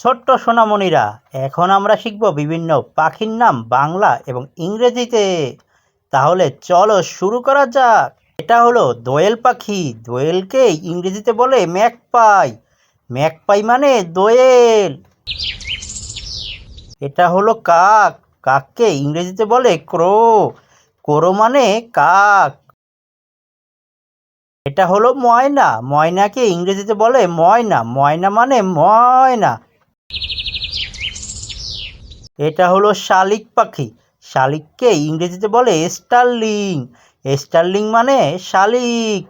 ছোট্ট সোনামণিরা, এখন আমরা শিখব বিভিন্ন পাখির নাম বাংলা এবং ইংরেজিতে। তাহলে চলো শুরু করা যাক। এটা হলো দোয়েল পাখি। দোয়েলকে ইংরেজিতে বলে ম্যাকপাই। ম্যাকপাই মানে দোয়েল। এটা হলো কাক। কাককে ইংরেজিতে বলে ক্রো। ক্রো মানে কাক। এটা হলো ময়না। ময়নাকে ইংরেজিতে বলে ময়না। ময়না মানে ময়না। এটা হলো শালিক পাখি। শালিককে ইংরেজিতে বলে স্টারলিং। স্টারলিং মানে শালিক।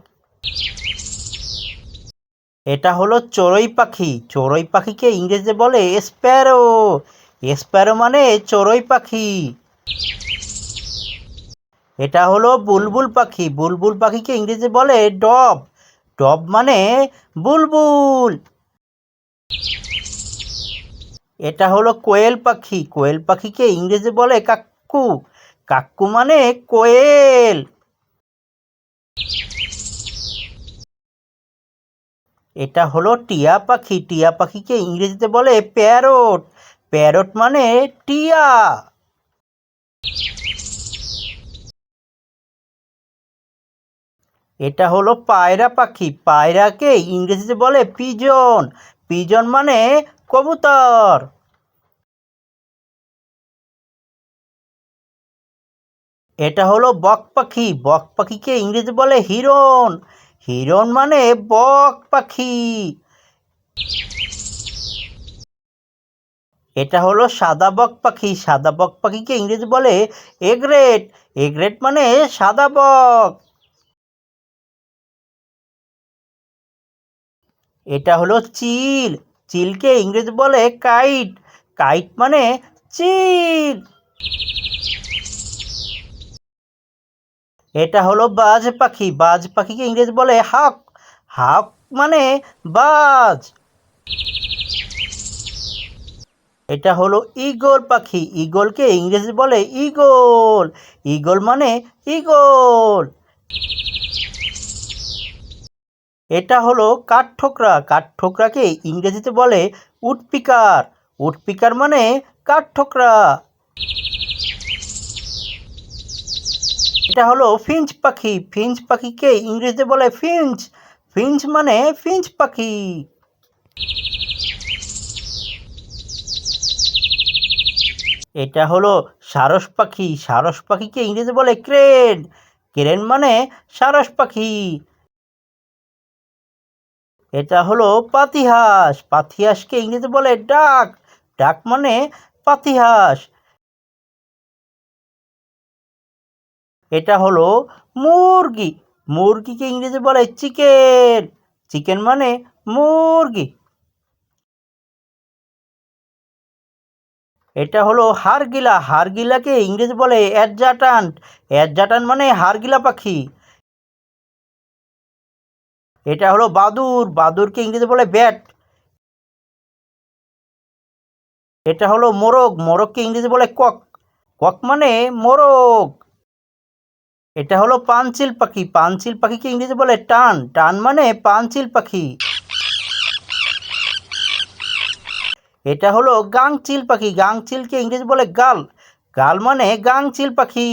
এটা হলো চড়ুই পাখি। চড়ুই পাখিকে ইংরেজিতে বলে স্প্যারো। স্প্যারো মানে চড়ুই পাখি। এটা হলো বুলবুল পাখি। বুলবুল পাখিকে ইংরেজিতে বলে ডব। ডব মানে বুলবুল। এটা হলো কোয়েল পাখি। কোয়েল পাখিকে ইংরেজি বলে কাক্কু কাক্কু মানে কোয়েল। এটা হলো টিয়া পাখি। টিয়া পাখিকে ইংরেজিতে বলে প্যারট। প্যারট মানে টিয়া। এটা হলো পায়রা পাখি। পায়রাকে ইংরেজিতে বলে পিজন। পিজন মানে কবুতর। এটা হলো বক পাখি। বক পাখিকে ইংরেজি বলে হিরন হিরন মানে বক পাখি। এটা হলো সাদা বক পাখি। সাদা বক পাখিকে ইংরেজি বলে এগ্রেট। এগ্রেট মানে সাদা বক। এটা হলো চিল। চিলকে ইংরেজি বলে কাইট। কাইট মানে চিল। এটা হলো বাজ পাখি। বাজ পাখিকে ইংরেজি বলে হাক। হাক মানে বাজ। এটা হলো ইগল পাখি। ইগলকে ইংরেজি বলে ইগল। ইগল মানে ইগল। এটা হলো কাঠঠোকরা। কাঠঠোকরাকে ইংরেজিতে বলে উডপিকার উডপিকার মানে কাঠঠোকরা। এটা হলো ফিঞ্চ পাখি। ফিঞ্চ পাখিকে ইংরেজিতে বলে ফিঞ্চ। ফিঞ্চ মানে ফিঞ্চ পাখি। এটা হলো সারস পাখি। সারস পাখিকে ইংরেজিতে বলে ক্রেন। ক্রেন মানে সারস পাখি। এটা হলো পাতিহাঁস। পাতিহাসকে ইংরেজিতে বলে ডাক। ডাক মানে পাতিহাঁস। এটা হলো মুরগি। মুরগিকে ইংরেজি বলে চিকেন। চিকেন মানে মুরগি। এটা হলো হারগিলা। হারগিলাকে ইংরেজি বলে অ্যাডজাটান্ট অ্যাডজাটান্ট মানে হারগিলা পাখি। এটা হলো বাদুর। বাদুরকে ইংরেজি বলে ব্যাট। এটা হলো মোরগ। মোরগকে ইংরেজি বলে কক। কক মানে মোরগ। এটা হলো পানচিল পাখি। পানচিল পাখিকে ইংরেজি বলে টান। টান মানে পানচিল পাখি। এটা হলো গাংচিল পাখি। গাংচিলকে ইংরেজি বলে গাল। গাল মানে গাংচিল পাখি।